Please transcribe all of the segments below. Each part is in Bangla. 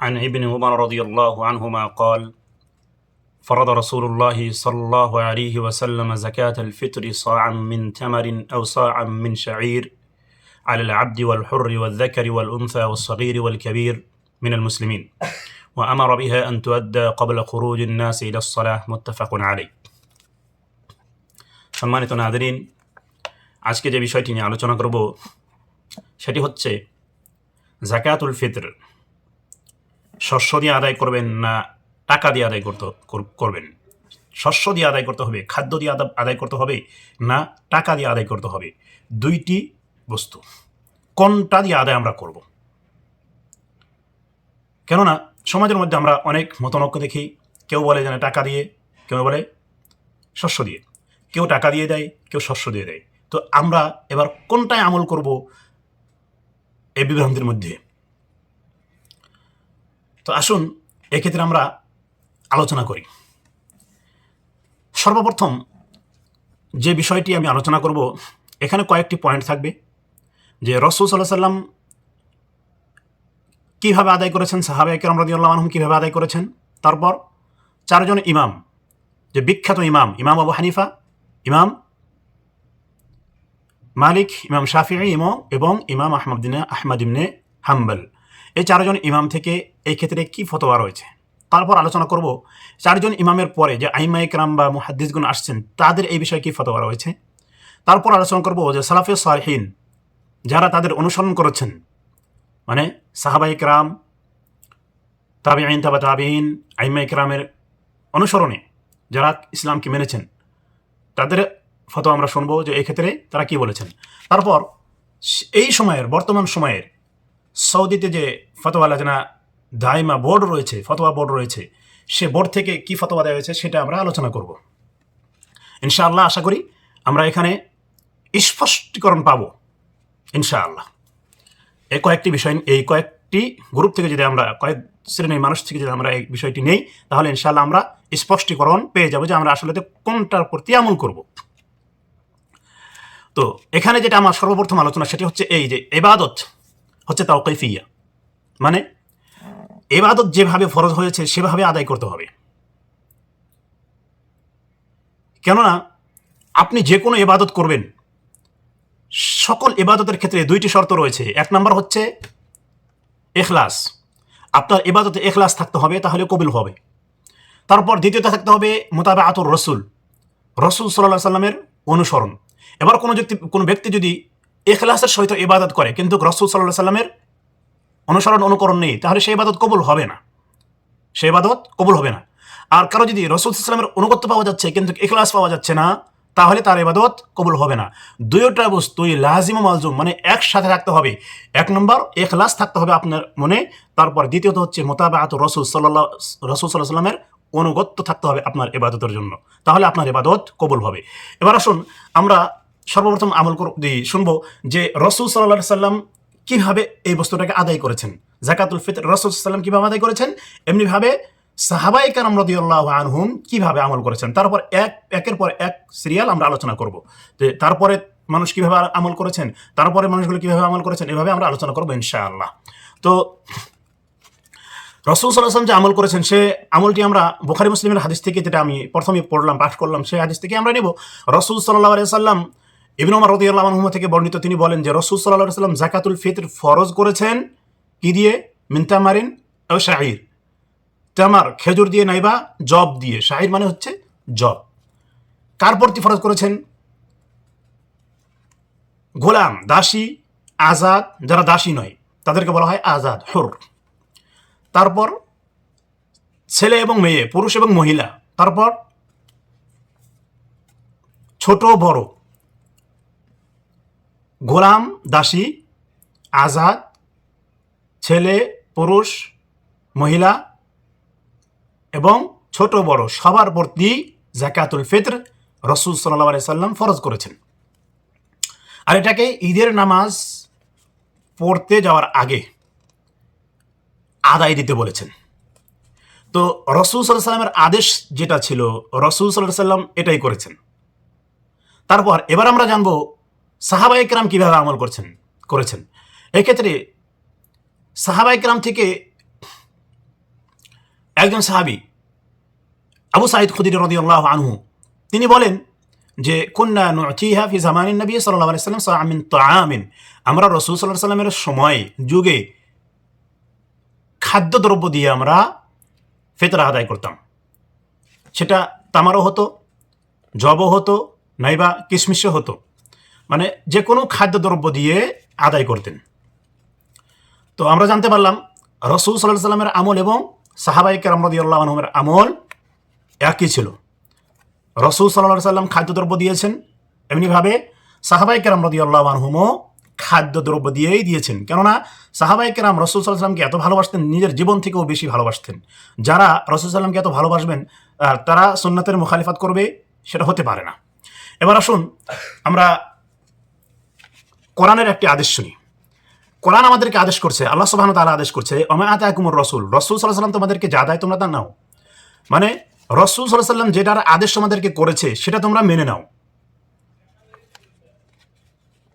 عن ابن عمر رضي الله عنهما قال فرض رسول الله صلى الله عليه وسلم زكاة الفطر صاعا من تمر أو صاعا من شعير على العبد والحر والذكر والأنثى والصغير والكبير من المسلمين وأمر بها أن تؤدى قبل خروج الناس إلى الصلاة متفق عليه সম্মানিত নাদরিন আজকে যে বিষয়টি নিয়ে আলোচনা করব সেটি হচ্ছে জাকাতুল ফিতর শস্য দিয়ে আদায় করবেন না টাকা দিয়ে আদায় করতে করবেন? শস্য দিয়ে আদায় করতে হবে, খাদ্য দিয়ে আদা- আদায় করতে হবে না টাকা দিয়ে আদায় করতে হবে? দুইটি বস্তু। কোনটা দিয়ে আদায় আমরা করব? কেননা সমাজের মধ্যে আমরা অনেক মতনৈক্য দেখি, কেউ বলে যেন টাকা দিয়ে, কেউ বলে শস্য দিয়ে। কেউ টাকা দিয়ে দেয়, কেউ শস্য দিয়ে দেয়। তো আমরা এবার কোনটায় আমল করব এই বিভ্রান্তির মধ্যে? তো আসুন, এক্ষেত্রে আমরা আলোচনা করি। সর্বপ্রথম যে বিষয়টি আমি আলোচনা করব, এখানে কয়েকটি পয়েন্ট থাকবে। যে রসুল সাল্লাহ সাল্লাম কীভাবে আদায় করেছেন, সাহাবে একরম রদিউল্লাহ আনহুম কীভাবে আদায় করেছেন? তারপর চারজন ইমাম, যে বিখ্যাত ইমাম ইমাম আবু হানিফা, ইমাম মালিক, ইমাম শাফি ইমাম এবং ইমাম আহমদিনে আহমদ ইমনে হাম্বল। এই চারজন ইমাম থেকে এই ক্ষেত্রে কি ফতোয়া রয়েছে? তারপর আলোচনা করব চারজন ইমামের পরে যে আইমা ইকরাম বা মুহাদ্দিসগুন আসছেন, তাদের এই বিষয়ে কি ফতোয়া রয়েছে? তারপর আলোচনা করব যে সালাফে সালহীন যারা তাদের অনুসরণ করেছেন মানে সাহাবা ইকরাম তাবি আইন তাবা তাবিন আইমা ইকরামের অনুসরণে যারা ইসলামকে মেনেছেন, তাদের ফটো আমরা শুনব যে এই ক্ষেত্রে তারা কি বলেছেন। তারপর এই সময়ের, বর্তমান সময়ের সৌদিতে যে ফতোয়া লাজনা দাইমা বোর্ড রয়েছে, ফতোয়া বোর্ড রয়েছে। সে বোর্ড থেকে কি ফতোয়া দেওয়া হয়েছে সেটা আমরা আলোচনা করব। ইনশাআল্লাহ আশা করি আমরা এখানে স্পষ্টীকরণ পাব। ইনশাআল্লাহ। এই কয়েকটি বিষয়, এই কয়েকটি গ্রুপ থেকে যদি আমরা, কয়েক শ্রেণির মানুষ থেকে যদি আমরা এই বিষয়টি নেই, তাহলে ইনশাআল্লাহ আমরা স্পষ্টীকরণ পেয়ে যাব যে আমরা আসলে কোনটার প্রতি আমল করব। তো এখানে যেটা আমার সর্বপ্রথম আলোচনা, সেটি হচ্ছে এই যে এবাদত হচ্ছে তাও কৈফিয়া মানে এবাদত যেভাবে ফরজ হয়েছে, সেভাবে আদায় করতে হবে। কেননা আপনি যে কোনো এবাদত করবেন, সকল এবাদতের ক্ষেত্রে দুইটি শর্ত রয়েছে। এক নম্বর হচ্ছে এখলাস। আপনার এবাদতে এখলাস থাকতে হবে, তাহলে কবিল হবে। তারপর দ্বিতীয়তে থাকতে হবে মোতাবে আতুর রসুল রসুল সাল্লাহ সাল্লামের অনুসরণ। এবার কোনো ব্যক্তি কোনো ব্যক্তি যদি এখলাসের সহিত ইবাদত করে, কিন্তু রসুল সাল্লাহ সাল্লামের অনুসরণ, অনুকরণ নেই, তাহলে সেই ইবাদত কবুল হবে না। সেই ইবাদত কবুল হবে না। আর কারও যদি রসুল সাল্লামের অনুগত্য পাওয়া যাচ্ছে কিন্তু এখলাস পাওয়া যাচ্ছে না, তাহলে তার ইবাদত কবুল হবে না। দুইটা বস্তুই লাজিম মালজুম মানে একসাথে থাকতে হবে। এক নম্বর এখলাস থাকতে হবে আপনার মনে, তারপর দ্বিতীয়ত হচ্ছে মোতাবাত রসুল সাল্লাহ রসুল সাল্লাহ সাল্লামের অনুগত্য থাকতে হবে আপনার এবাদতের জন্য। তাহলে আপনার ইবাদত কবুল হবে। এবার আসুন আমরা সর্বপ্রথম আমল শুনব যে রসুল সাল্লাহ সাল্লাম কীভাবে এই বস্তুটাকে আদায় করেছেন? জাকাতুল ফিতর রসুল সাল্লাম কীভাবে আদায় করেছেন? এমনিভাবে সাহাবাই কারাম রদিউল্লাহ আনহুম কীভাবে আমল করেছেন? তারপর এক, একের পর এক সিরিয়াল আমরা আলোচনা করব। যে তারপরে মানুষ কীভাবে আমল করেছেন? তারপরে মানুষগুলো কীভাবে আমল করেছেন? এভাবে আমরা আলোচনা করব ইনশাআল্লাহ। তো রসুল সাল্লাম যে আমল করেছেন, সে আমলটি আমরা বোখারি মুসলিমের হাদিস থেকে যেটা আমি প্রথমে পড়লাম, পাঠ করলাম সেই হাদিস থেকে আমরা নেব। রসুল সাল্লাহ আলিয়া সাল্লাম ইবিন ওমর রদিয়াল্লাহ আনহু থেকে বর্ণিত তিনি বলেন যে রসুল সাল্লাহ সাল্লাম জাকাতুল ফিতর ফরজ করেছেন কি দিয়ে? মিন্তামারিন ও শাহির। তামার খেজুর দিয়ে নাইবা জব দিয়ে। শাহির মানে হচ্ছে জব কার প্রতি ফরজ করেছেন? গোলাম, দাসী, আজাদ, যারা দাসী নয়, তাদেরকে বলা হয় আজাদ, হুর। তারপর ছেলে এবং মেয়ে, পুরুষ এবং মহিলা। তারপর ছোট, বড়। গোলাম, দাসী, আজাদ, ছেলে, পুরুষ, মহিলা এবং ছোট বড় সবার প্রতি জাকাতুল ফিতর রসুল সাল্লাহ আলি সাল্লাম ফরজ করেছেন। আর এটাকে ঈদের নামাজ পড়তে যাওয়ার আগে আদায় দিতে বলেছেন। তো রসুল সাল্লাহ সাল্লামের আদেশ যেটা ছিল, রসুল সাল্লাহ সাল্লাম এটাই করেছেন। তারপর এবার আমরা জানব সাহাবাই একরাম কীভাবে আমল করছেন, করেছেন? এক্ষেত্রে সাহাবাই একরাম থেকে একজন সাহাবি, আবু সাইদ খুদির রদিউল্লাহ আনহু, তিনি বলেন যে কন্যা নুচিহা ফি জামানিন নবী সাল্লাহ আলাইসাল্লাম সামিন তামিন আমরা রসুল সাল্লাহ সাল্লামের সময়, যুগে খাদ্যদ্রব্য দিয়ে আমরা ফেতরা আদায় করতাম। সেটা তামারও হতো জবও হতো নাইবা কিশমিশও হতো। মানে যে কোনো খাদ্যদ্রব্য দিয়ে আদায় করতেন। তো আমরা জানতে পারলাম, রসুল সাল্লাহ সাল্লামের আমল এবং সাহাবাই কেরামরদি আল্লাহ আনহমের আমল একই ছিল। রসুল সাল্লাহ সাল্লাম খাদ্যদ্রব্য দিয়েছেন, এমনিভাবে সাহাবাই কেরাম রদি আল্লাহ আনহুমও খাদ্যদ্রব্য দিয়েই দিয়েছেন। কেননা সাহাবাই কেরাম রসুল সাল্লামকে এত ভালোবাসতেন, নিজের জীবন থেকেও বেশি ভালোবাসতেন। যারা রসুল সাল্লামকে এত ভালোবাসবেন তারা সুন্নাতের মুখালিফাত করবে, সেটা হতে পারে না। এবার আসুন, আমরা কোরআনের একটি আদেশ শুনি। কোরআন আমাদেরকে আদেশ করছে, আল্লাহ সুবাহ তালা আদেশ করছে অমা আতা রসুল রসুল সাল্লাহ সাল্লাম তোমাদেরকে যা দেয় তোমরা তা নাও। মানে রসুল সাল্লাহ সাল্লাম যেটার আদেশ আমাদেরকে করেছে, সেটা তোমরা মেনে নাও।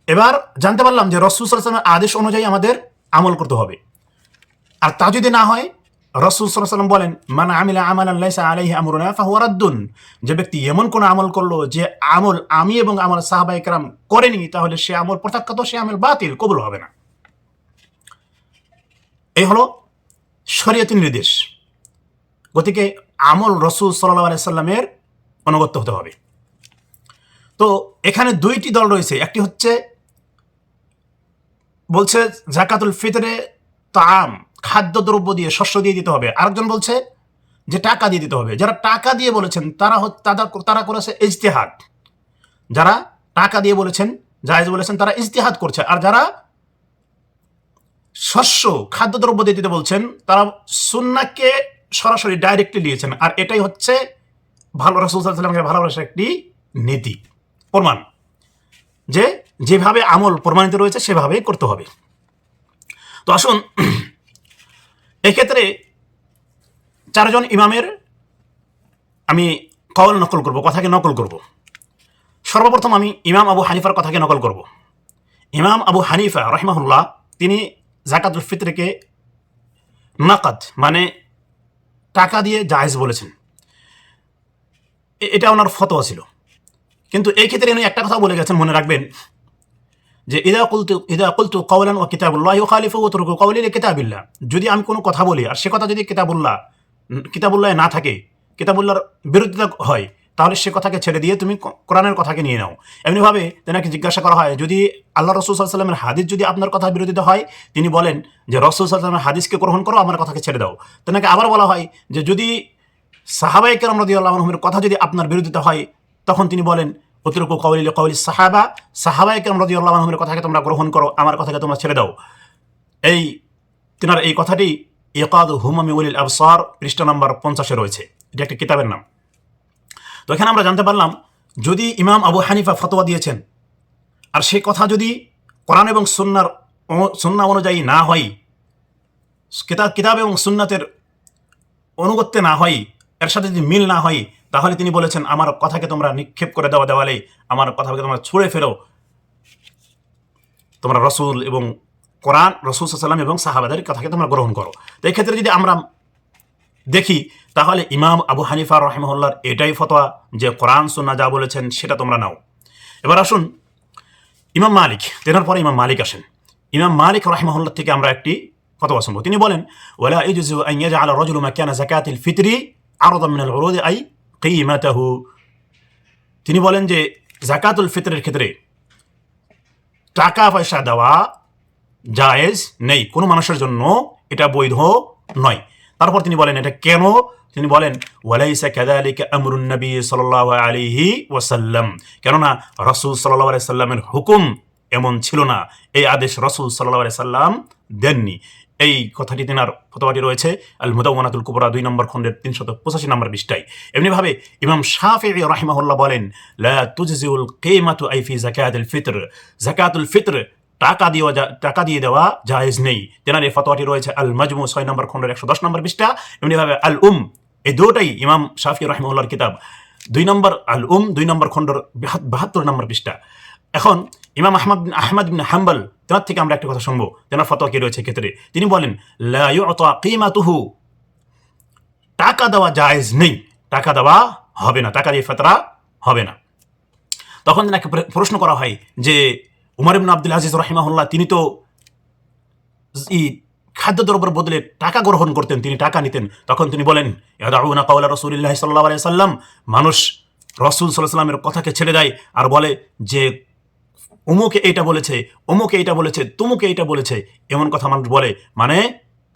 এবার জানতে পারলাম যে রসুল সাল্লাহ সাল্লামের আদেশ অনুযায়ী আমাদের আমল করতে হবে। আর তা যদি না হয় রসুল সাল্লাম বলেন, মান আমিলা আমাল আল্লাহ আলাইহি আমরুনা ফাহুয়ারাদ্দুন যে ব্যক্তি এমন কোন আমল করল, যে আমল আমি এবং আমার সাহাবাই কারাম করেনি, তাহলে সে আমল প্রত্যাখ্যাত সে আমল বাতিল, কবুল হবে না। এই হলো শরীয়তি নির্দেশ। গতিকে আমল রসুল সাল্লাহ আলাইসাল্লামের অনুগত্য হতে হবে। তো এখানে দুইটি দল রয়েছে, একটি হচ্ছে বলছে জাকাতুল ফিতরে তাম খাদ্যদ্রব্য দিয়ে শস্য দিয়ে দিতে হবে। আরেকজন বলছে যে টাকা দিয়ে দিতে হবে। যারা টাকা দিয়ে বলেছেন, তারা তারা তারা করেছে ইজতেহাদ। যারা টাকা দিয়ে বলেছেন, জায়েজ বলেছেন, তারা ইজতেহাদ করছে। আর যারা শস্য, খাদ্যদ্রব্য দিয়ে দিতে বলছেন, তারা সুন্নাকে সরাসরি ডাইরেক্টলি দিয়েছেন আর এটাই হচ্ছে ভালো রসুলসাল্লামকে ভালোবাসার একটি নীতি। প্রমাণ যে যেভাবে আমল প্রমাণিত রয়েছে, সেভাবেই করতে হবে। তো আসুন এক্ষেত্রে চারজন ইমামের আমি কল নকল করব, কথাকে নকল করব। সর্বপ্রথম আমি ইমাম আবু হানিফার কথাকে নকল করব। ইমাম আবু হানিফা, রহমাহুল্লাহ, তিনি জাকাতুল ফিতরকে নাকাত মানে টাকা দিয়ে জায়েজ বলেছেন। এটা ওনার ফতোয়া ছিল। কিন্তু এই ক্ষেত্রে উনি একটা কথা বলে গেছেন, মনে রাখবেন যে ইদা কুলতু ইদা কুলতু কওলান ও কিতাবুল্লাহ ও খালিফু ও তুরকু কওলিল কিতাবিল্লাহ। যদি আমি কোনো কথা বলি, আর সে কথা যদি কিতাবুল্লাহ কিতাবুল্লাহ না থাকে, কিতাবুল্লাহর বিরোধিতা হয়, তাহলে সে কথাকে ছেড়ে দিয়ে তুমি কোরআনের কথাকে নিয়ে নাও। এমনিভাবে তেনাকে জিজ্ঞাসা করা হয়, যদি আল্লাহ রসুল সাল্লামের হাদিস যদি আপনার কথা বিরোধিতা হয়, তিনি বলেন যে, রসুল সাল্লামের হাদিসকে গ্রহণ করো, আমার কথাকে ছেড়ে দাও। তেনাকে আবার বলা হয় যে, যদি সাহাবাই কেরাম রদি আল্লাহমের কথা যদি আপনার বিরোধিতা হয়, তখন তিনি বলেন অতিরকু কৌলিল কৌলি সাহাবা সাহাবাই কেরাম রদি আল্লাহমের কথাকে তোমরা গ্রহণ করো, আমার কথাকে তোমরা ছেড়ে দাও। এই তেনার এই কথাটি ইকাদ হুমামি উলিল আবসার পৃষ্ঠা নম্বর পঞ্চাশে রয়েছে। এটি একটি কিতাবের নাম। তো এখানে আমরা জানতে পারলাম, যদি ইমাম আবু হানিফা ফতোয়া দিয়েছেন, আর সে কথা যদি কোরআন এবং সুন্নার সুন্না অনুযায়ী না হয়, কিতাব কিতাব এবং সুন্নাতের অনুগত্যে না হয়, এর সাথে যদি মিল না হয় তাহলে তিনি বলেছেন, আমার কথাকে তোমরা নিক্ষেপ করে দেওয়া দেওয়ালে আমার কথাকে তোমরা ছুঁড়ে ফেরো তোমরা রসুল এবং কোরআন, রসুল সাল্লাম এবং সাহাবাদের কথাকে তোমরা গ্রহণ করো। তো এক্ষেত্রে যদি আমরা দেখি, তাহলে ইমাম আবু হানিফা রহমহল্লার এটাই ফতোয়া যে কোরআন সুন্না যা বলেছেন, সেটা তোমরা নাও। এবার আসুন, ইমাম মালিক, তেনার পরে ইমাম মালিক আসেন। ইমাম মালিক রহমহল্লার থেকে আমরা একটি ফতোয়া শুনব। তিনি বলেন ওলা ইজুজু আন ইয়াজআল রাজুলু মাকানা যাকাতিল ফিতরি মিনাল উরুদি আই কিমাতাহু তিনি বলেন যে, জাকাতুল ফিতরের ক্ষেত্রে টাকা পয়সা দেওয়া জায়েজ নেই, কোনো মানুষের জন্য এটা বৈধ নয়। তারপর তিনি বলেন, এটা কেন? তিনি বলেন, ওয়ালাইসা কাদালিকা আমরুন নবী সাল্লাল্লাহু আলাইহি ওয়াসাল্লাম। কেননা রসুল সাল্লাল্লাহু আলাইহি সাল্লামের হুকুম এমন ছিল না। এই আদেশ রসুল আলাইহি সাল্লাম দেননি। এই কথাটি তেনার ফতোয়াটি রয়েছে আল মুদাওয়ানাতুল কুবরা দুই নম্বর খণ্ডের তিনশত পঁচাশি নম্বর বিশটাই এমনিভাবে ইমাম শাফি রাহিমাহুল্লাহ বলেন, লা তুজজিউল কিমাতু আইফি জাকাতুল ফিতর। জাকাতুল ফিতর টাকা দিয়ে টাকা দিয়ে দেওয়া জায়েজ নেই। তেনার এই ফতোয়াটি রয়েছে আল মাজমু ছয় নম্বর খণ্ডের একশো দশ নম্বর পৃষ্ঠা। এমনিভাবে আল উম এই দুটাই ইমাম শাফি রহমুল্লাহর কিতাব। দুই নম্বর আল উম দুই নম্বর খণ্ডর বাহাত্তর নম্বর পৃষ্ঠা। এখন ইমাম আহমদ আহমদ বিন হাম্বল, তেনার থেকে আমরা একটা কথা শুনব। তেনার ফতোয়া কি রয়েছে ক্ষেত্রে তিনি বলেন টাকা দেওয়া জায়েজ নেই। টাকা দেওয়া হবে না। টাকা দিয়ে ফেতরা হবে না। তখন প্র- প্রশ্ন করা হয় যে, উমর ইবনে আব্দুল আজিজ রহিমাহুল্লাহ, তিনি তো খাদ্যদ্রব্যের বদলে টাকা গ্রহণ করতেন, তিনি টাকা নিতেন। তখন তিনি বলেন সাল্লাল্লাহু আলাইহি সাল্লাম। মানুষ রসুল সাল্লাল্লাহু সাল্লামের কথাকে ছেড়ে দেয় আর বলে যে অমুকে এইটা বলেছে অমুকে এইটা বলেছে তুমুকে এইটা বলেছে এমন কথা মানুষ বলে মানে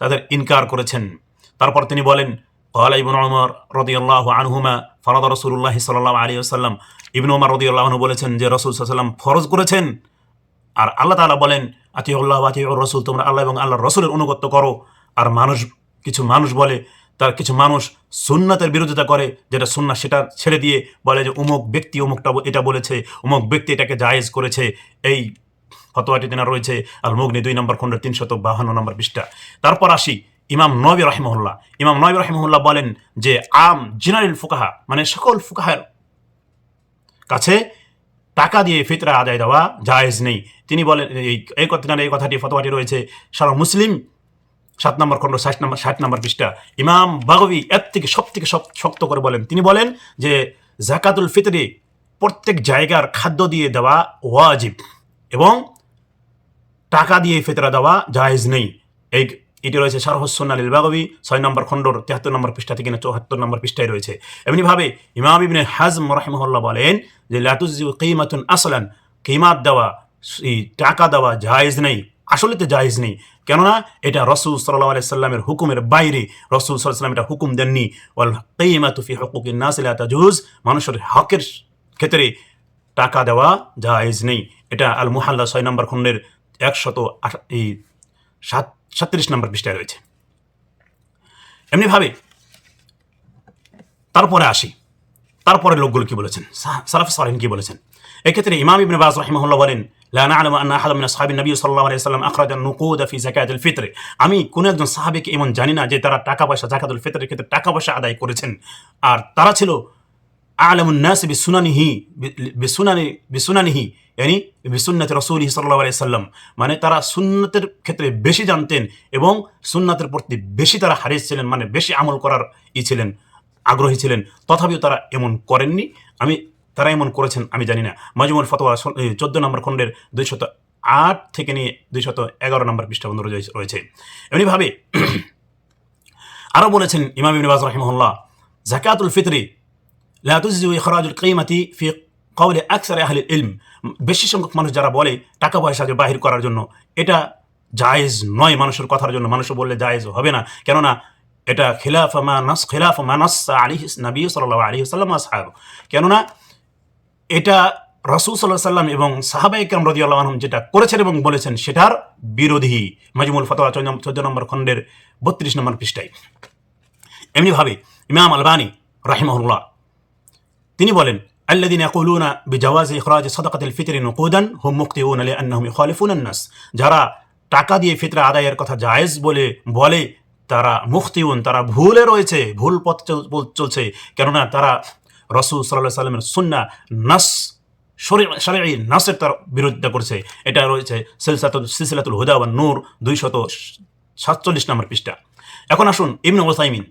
তাদের ইনকার করেছেন তারপর তিনি বলেন قال ابن عمر رضي الله عنهما فرض رسول الله صلى الله عليه وسلم ইবনু ওমর রাদিয়াল্লাহু আনহু বলেছেন যে রাসূল সাল্লাল্লাহু আলাইহি ওয়াসাল্লাম ফরজ করেছেন আর আল্লাহ তাআলা বলেন আতিউল্লাহ আতিউর রাসূল তোমরা আল্লাহ এবং আল্লাহর রাসূলের অনুগত্য করো আর মানুষ কিছু মানুষ বলে তার কিছু মানুষ সুন্নাতের বিরোধিতা করে, যেটা সুন্না সেটা ছেড়ে দিয়ে বলে যে অমুক ব্যক্তি অমুকটা এটা বলেছে, অমুক ব্যক্তি এটাকে জায়েজ করেছে, এই ফতোয়াটি তেনা রয়েছে আল মুগনি দুই নম্বর খণ্ডের তিনশত বাহান্ন নম্বর পৃষ্ঠা। তারপর আসি ইমাম নবী রহিমহুল্লাহ। ইমাম নবী রহিমহুল্লাহ বলেন যে আম জেনারেল ফুকাহা মানে সকল ফুকাহার কাছে টাকা দিয়ে ফিতরা আদায় দেওয়া জায়েজ নেই। তিনি বলেন এই এই কথা এই কথাটি, ফতোয়াটি রয়েছে। সারা মুসলিম সাত নম্বর খণ্ড, ষাট নম্বর ষাট নম্বর পৃষ্ঠা। ইমাম বাগবি এর থেকে সব থেকে সব শক্ত করে বলেন। তিনি বলেন যে, জাকাতুল ফিতরে প্রত্যেক জায়গার খাদ্য দিয়ে দেওয়া ওয়াজিব এবং টাকা দিয়ে ফেতরা দেওয়া জায়েজ নেই। এই এটি রয়েছে শারহসুন আলীল বাগবি, ছয় নম্বর খণ্ডর তেহাত্তর নম্বর পৃষ্ঠা থেকে চৌহাত্তর নম্বর পৃষ্ঠায় রয়েছে। এমনিভাবে ইমাম ইবনে হাজম রহিমহল্লা বলেন যে লাতুজি কিমাতুন আসলান, কিমাত দেওয়া টাকা দেওয়া জায়েজ নেই। আসলে তো জায়েজ নেই। কেননা এটা রসুল সাল্লাহ আলাই সাল্লামের হুকুমের বাইরে রসুল সাল্লাম এটা হুকুম দেননি। ওয়াল কিমাতু ফি হুকুকিন নাস লা তাজুজ, মানুষের হকের ক্ষেত্রে টাকা দেওয়া জায়েজ নেই। এটা আল মুহাল্লা ছয় নম্বর খণ্ডের একশত এই সাত, সাতত্রিশ নম্বর পৃষ্ঠায় রয়েছে। এমনিভাবে তারপরে আসি। তারপরে লোকগুলো কি বলেছেন? সা- সালাফ সালেহিন কি বলেছেন? এক্ষেত্রে ইমাম ইবনে বাজ রাহিমাহুল্লাহ বলেন লা না'লামু আন্না আহাদা মিন আসহাবিন নবী সাল্লাল্লাহু আলাইহি ওয়াসাল্লাম আখরাজা নুকুদ ফি যাকাতুল ফিতর আমি কোন একজন সাহাবীকে এমন জানি না যে তারা টাকা পয়সা যাকাতুল ফিতরের ক্ষেত্রে টাকা পয়সা আদায় করেছেন। আর তারা ছিল আলমুন নাস বিসুনানিহি, বিসুনানি, বিসুনানিহি yani বিসুন্নাতি রাসূলিহি সাল্লাল্লাহু আলাইহি সাল্লাম। মানে তারা সুন্নতের ক্ষেত্রে বেশি জানতেন এবং সুন্নাতের প্রতি বেশি তারা হারিস ছিলেন মানে বেশি আমল করার ই ছিলেন, আগ্রহী ছিলেন। তথাপিও তারা এমন করেননি। আমি তারা এমন করেছেন, আমি জানি না। মাজমুল ফতোয়া চোদ্দ নম্বর খণ্ডের দুইশত আট থেকে নিয়ে দুইশত এগারো নম্বর পৃষ্ঠা বন্ধ রয়েছে- এমনিভাবে আরও বলেছেন ইমাম ইবনে বাজ রাহিমাহুল্লাহ, জাকাতুল ফিতরি লা তুজজিউ ইখরাজুল কিমাতি ফি কওলি আকসার আহলি ইলম। বেশি সংখ্যক মানুষ যারা বলে টাকা পয়সা যে বাহির করার জন্য, এটা জায়েজ নয় মানুষের কথার জন্য। মানুষ বললে জায়েজ হবে না। কেননা এটা খিলাফ মা নাস, খিলাফ মা নাস আলী নবী সাল্লাল্লাহু আলাইহি ওয়াসাল্লাম আসহাব। কেননা এটা রসুল সাল্লাহ সাল্লাম এবং সাহাবাই কাম রদি আল্লাহ আনহুম যেটা করেছেন এবং বলেছেন সেটার বিরোধী মাজমুল ফতোয়া চোদ্দ নম্বর খণ্ডের বত্রিশ নম্বর পৃষ্ঠায় এমনিভাবে ইমাম আলবানী রাহিমহুল্লাহ তিনি বলেন الذين يقولون بجواز إخراج صدقة الفطر نقودا هم مخطئون لأنهم يخالفون الناس যারা টাকা দিয়ে ফিতরা আদায়ের কথা জায়েজ বলে বলে তারা মুখতিউন তারা ভুলে রয়েছে ভুল পথ চল- বল- চলছে কেননা তারা রসুল সাল্লাহ সাল্লামের সুন্না নাস শরী নাসের তার বিরোধিতা করছে। এটা রয়েছে সিলসাতুল, সিলসিলাতুল হুদা ওয়ান নূর, দুইশত সাতচল্লিশ নম্বর পৃষ্ঠা। এখন আসুন ইবনে ওসাইমিন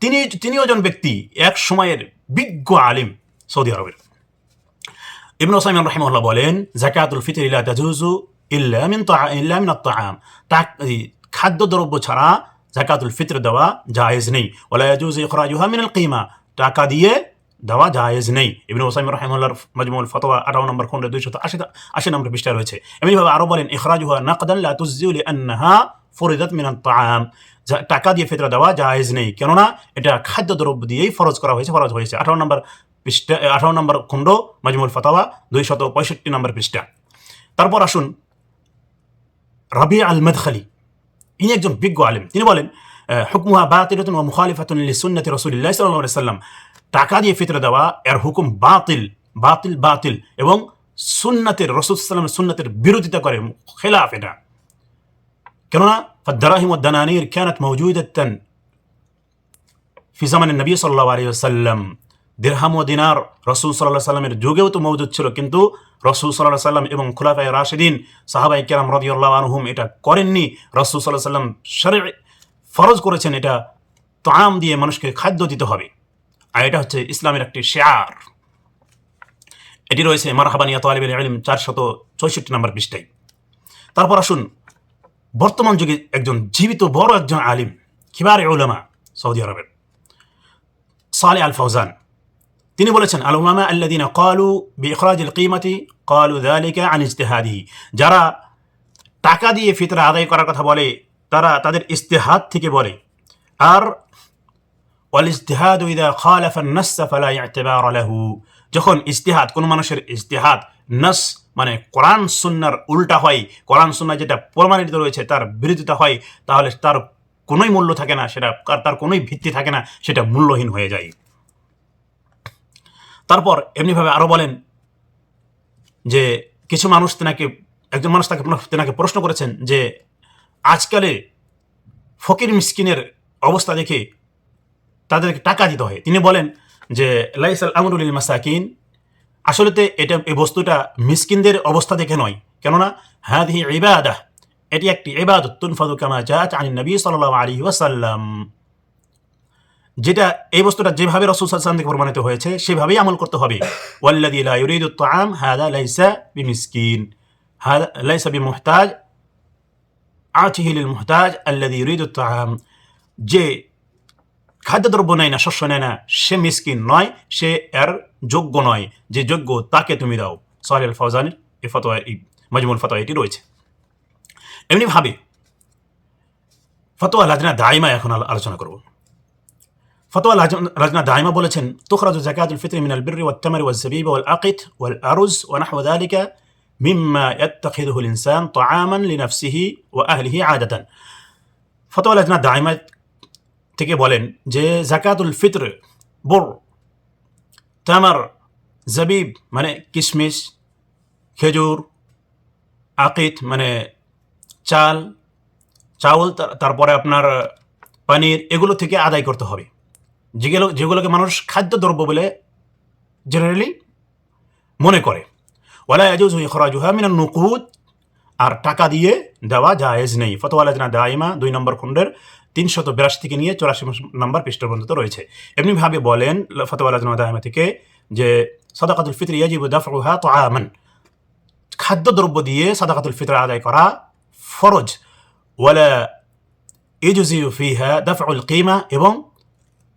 তিনি, তিনিও একজন ব্যক্তি, এক সময়ের বিজ্ঞ আলিম সৌদি আরবের। ইবনে ওসাইমিন রহিমউল্লাহ বলেন, জাকাতুল ফিতর ইলা তাজুজু ইল্লা মিন তা, ইল্লা মিন আত-তাআম তা- এই খাদ্যদ্রব্য ছাড়া জাকাতুল ফিতর দেওয়া জায়েজ নেই। ওয়ালা ইয়াজুজু ইখরাজুহা মিনাল কিমা। টাকা দিয়ে দেওয়া জায়েজ নেই। ইবনে ওসাইম রহিমুল্লাহর মাজমুল ফতোয়া আঠারো নম্বর খণ্ডে দুইশত আশি আশি নম্বর পৃষ্ঠা রয়েছে। এমনিভাবে আরও বলেন, ইখরাজুহা নাকদান লা তুজজিউ লিআন্নাহা ফরিদাত মিন আত-তাআম টাকা দিয়ে ফিতরা দেওয়া জায়েজ নেই। কেননা, এটা খাদ্যদ্রব্য দিয়েই ফরজ করা হয়েছে, ফরজ হয়েছে। আঠারো নম্বর পৃষ্ঠা আঠারো নম্বর খণ্ড মাজমুল ফতাওয়া, দুইশত পঁয়ষট্টি নম্বর পৃষ্ঠা। তারপর আসুন, রবি আল মদখালি। ইনি একজন বিজ্ঞ আলেম। তিনি বলেন হুকমুহা বাতিলতুন ওয়া মুখালিফাতুন লিসুন্নতি রাসূলিল্লাহ আলাইহি সাল্লাম টাকা দিয়ে ফিতরা দেওয়া, এর হুকুম বাতিল বাতিল বাতিল এবং সুন্নাতের রসুলামের সুন্নাতের বিরোধিতা করে, খেলাফ এটা। কেননা ফদ্দারাহিমদ্দানির খ্যানাত মৌজুদান ফিজামান নবী সাল্লাহ আলী সাল্লাম দেরহাম দিনার রসুল সাল্লাহ সাল্লামের যুগেও তো মৌজুদ ছিল, কিন্তু রসুল সাল্লাহ সাল্লাম এবং খুলাফায় রাশেদিন সাহাবাই কেরাম রদিউল্লাহ আনহুম এটা করেননি। রসুল সাল্লাহ সাল্লাম শরীর ফরজ করেছেন এটা তো আম দিয়ে মানুষকে খাদ্য দিতে হবে। আর এটা হচ্ছে ইসলামের একটি শেয়ার। এটি রয়েছে মারহাবানিয়া তালিবের আলিম চারশত চৌষট্টি নম্বর পৃষ্ঠায়। তারপর আসুন, বর্তমান যুগে একজন জীবিত বড় একজন আলিম খিবার উলামা, সৌদি আরবের সালে আল ফৌজান তিনি বলেছেন, আল উলামা আল্লাদিনা কালু বিখরাজ আল কিমাতি কালু দালিকা আন ইজতেহাদি যারা টাকা দিয়ে ফিতরা আদায় করার কথা বলে, তারা তাদের ইস্তেহাদ থেকে বলে। আর ওয়াল ইজতিহাদ ইদা খালাফা নাস ফালা ইতিবার যখন ইজতিহাদ, কোন মানুষের ইজতিহাদ নাস মানে কোরআন সুন্নার উল্টা হয়, কোরআন সুন্না যেটা প্রমাণিত রয়েছে, তার বিরোধিতা হয়, তাহলে তার কোনোই মূল্য থাকে না, সেটা তার কোনোই ভিত্তি থাকে না, সেটা মূল্যহীন হয়ে যায়। তারপর এমনিভাবে আরও বলেন যে কিছু মানুষ তেনাকে, একজন মানুষ তাকে তেনাকে প্রশ্ন করেছেন যে, আজকালে ফকির মিসকিনের অবস্থা দেখে তাদেরকে টাকা দিতে হয়। তিনি বলেন যে, লাইসাল আমরুল মাসাকিন। আসলেতে এটা, এই বস্তুটা মিসকিনদের অবস্থা দেখে নয়। কেননা হাদি ইবাদাহ, এটি একটি ইবাদত। তুনফাদু কামা জাত আনি নবী সাল্লাল্লাহু আলাইহি ওয়াসাল্লাম। যেটা, এই বস্তুটা যেভাবে রসুল সাল্লাম থেকে প্রমাণিত হয়েছে, সেভাবেই আমল করতে হবে। ওয়াল্লাযী লা ইউরিদু আত-তাআম হাদা লাইসা বিমিসকিন। হাদা লাইসা বিমুহতাজ, আতিহি লিল মুহতাজ আল্লাযী ইউরিদু আত-তাআম যে খাদ্যদ্রব্য নেয় না শস্য নেয় না, সে মিসকিন নয়, সে এর যোগ্য নয়। যে যোগ্য, তাকে তুমি দাও। সোহেল ফৌজানের এই ফতোয়া, এই মজমুল ফতোয়া এটি রয়েছে এমনিভাবে ফতোয়া লাজনা দাইমা এখন আলো- আলোচনা করব। ফতোয়া লাজ- লাজনা দাইমা বলেছেন, তুখরাজ জাকাতুল ফিত্র মিনাল বিররি ওয়াত তামরি ওয়াল জাবিব ওয়াল আকিত ওয়াল আরুজ ওয়া নাহওয়া যালিকা মিম্মা ইয়াত্তাখিযুহু আল ইনসান তাআমান লিনাফসিহি ওয়া আহলিহি আদাতান। ফতোয়া লাজনা দাইমা থেকে বলেন যে জাকাতুল ফিত্র, বোর, তামার, জাবিব মানে কিশমিশ খেজুর, আকিত মানে চাল, চাউল তারপরে আপনার পানির, এগুলো থেকে আদায় করতে হবে। যেগুলো, যেগুলোকে মানুষ খাদ্যদ্রব্য বলে জেনারেলি মনে করে। ওয়ালা ইয়াজুজু ইখরাজুহা মিনান নুকুদ আর টাকা দিয়ে দেওয়া জায়েজ নেই। ফতোয়া লাজনা দাইমা দুই নম্বর খণ্ডের তিনশত বিরাশি থেকে নিয়ে চৌরাশি নম্বর পৃষ্ঠ রয়েছে। এমনিভাবে বলেন ফতোয়া লাজনা দাইমা থেকে যে, সদাকাতুল ফিতর ইয়াজিবু দাফউহা তাআমান। খাদ্যদ্রব্য দিয়ে সাদাকাতুল ফিতর আদায় করা ফরজ। ওয়ালা ইজুজিউ ফিহা দাফউল কিমা এবং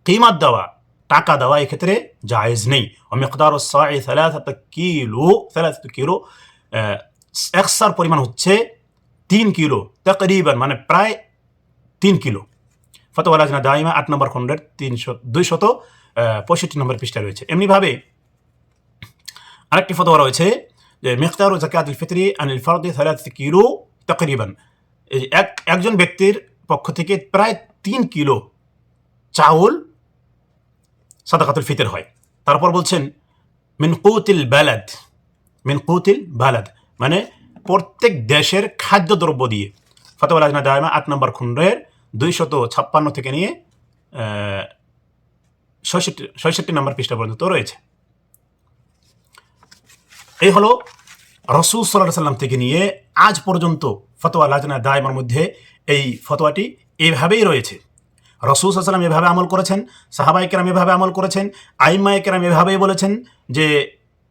কিমাত দেওয়া, টাকা দেওয়া এক্ষেত্রে জায়েজ নেই। অমিকদার সাই সালাসাত কিলো সালাসাত কিলো একসার পরিমাণ হচ্ছে তিন কিলো, তকরিবান মানে প্রায় তিন কিলো। ফতোয়া লাজনা দাইমা আট নম্বর খণ্ডের তিনশো দুইশত পঁয়ষট্টি নম্বর পৃষ্ঠা রয়েছে। এমনিভাবে আরেকটি ফতোয়া রয়েছে যে, মিকদার ও জাকাতুল ফিতরি আনিল ফরদি সালাসাত কিলো তকরিবান। এক, একজন ব্যক্তির পক্ষ থেকে প্রায় তিন কিলো চাউল সাদাকাতুল ফিতর হয়। তারপর বলছেন, মিন কুতিল বালাদ, মিন কুতিল বালাদ মানে প্রত্যেক দেশের খাদ্যদ্রব্য দিয়ে। ফতোয়া লাজনা দায়মা আট নম্বর খণ্ডের দুইশত ছাপ্পান্ন থেকে নিয়ে ছয়ষট্টি ছয়ষট্টি নম্বর পৃষ্ঠা পর্যন্ত রয়েছে। এই হলো রসুল সাল্লাহ সাল্লাম থেকে নিয়ে আজ পর্যন্ত ফতোয়া, লাজনা, দায়মার মধ্যে এই ফতোয়াটি এভাবেই রয়েছে। রসুল সাল্লাম এভাবে আমল করেছেন সাহাবাই কেরাম এভাবে আমল করেছেন আইমাই কেরাম এভাবেই বলেছেন যে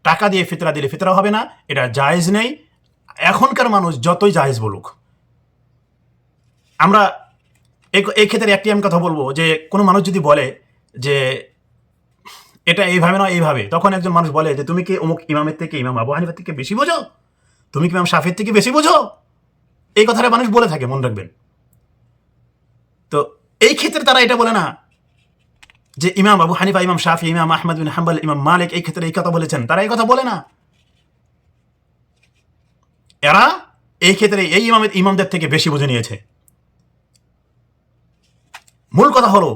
টাকা দিয়ে ফিতরা দিলে ফিতরা হবে না, এটা জায়েজ নেই। এখনকার মানুষ যতই জায়েজ বলুক, আমরা এই- ক্ষেত্রে একটি আমি কথা বলব যে কোনো মানুষ যদি বলে যে এটা এইভাবে না এইভাবে, তখন একজন মানুষ বলে যে তুমি কি অমুক ইমামের থেকে ইমাম আবু হানিফার থেকে বেশি বোঝো? তুমি কি ইমাম শাফির থেকে বেশি বোঝো? এই কথাটা মানুষ বলে থাকে, মনে রাখবেন। তো এই ক্ষেত্রে তারা এটা বলে না যে ইমাম আবু হানিফা, ইমাম শাফি, ইমাম আহমদ বিন হাম্বল, ইমাম মালিক এই ক্ষেত্রে এই কথা বলেছেন। তারা এই কথা বলে না। এরা এই ক্ষেত্রে এই ইমামের, ইমামদের থেকে বেশি বুঝে নিয়েছে। মূল কথা হলো,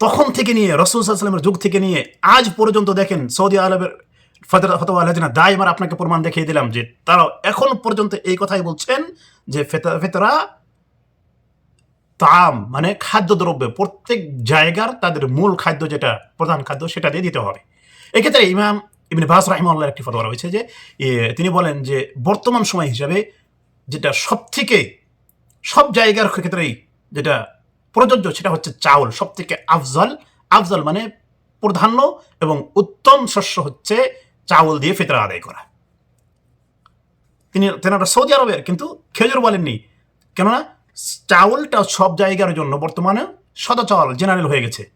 তখন থেকে নিয়ে, রসুল সাল্লামের যুগ থেকে নিয়ে, আজ পর্যন্ত দেখেন সৌদি আরবের ফতোয়া আলাদিনা দায় আমার আপনাকে প্রমাণ দেখিয়ে দিলাম যে তারা এখন পর্যন্ত এই কথাই বলছেন যে ফেতরা ফেতরা তাম মানে খাদ্যদ্রব্য, প্রত্যেক জায়গার তাদের মূল খাদ্য যেটা, প্রধান খাদ্য সেটা দিয়ে দিতে হবে। এক্ষেত্রে ইমাম ইবনে বাস রাহিমাল্লাহ একটি ফতোয়া রয়েছে যে তিনি বলেন যে বর্তমান সময় হিসাবে যেটা সব থেকে সব জায়গার ক্ষেত্রেই যেটা প্রযোজ্য সেটা হচ্ছে চাউল সব থেকে আফজল। আফজল মানে প্রাধান্য এবং উত্তম শস্য হচ্ছে চাউল দিয়ে ফিতরা আদায় করা। তিনি তেনারা সৌদি আরবের, কিন্তু খেজুর বলেননি। কেননা চাউলটা সব জায়গার জন্য বর্তমানে সদাচল জেনারেল হয়ে গেছে।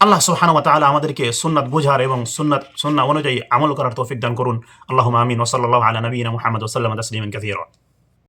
আল্লাহ সুবহানাহু ওয়া তাআলা আমাদেরকে সুন্নাত বোঝার এবং সুন্নাত, সুন্নাহ অনুযায়ী আমল করার তৌফিক দান করুন। আল্লাহ আমিন। ওয়া সাল্লাল্লাহু আলা নবিয়িনা মুহাম্মদ ওয়া সাল্লাম তাসলিমান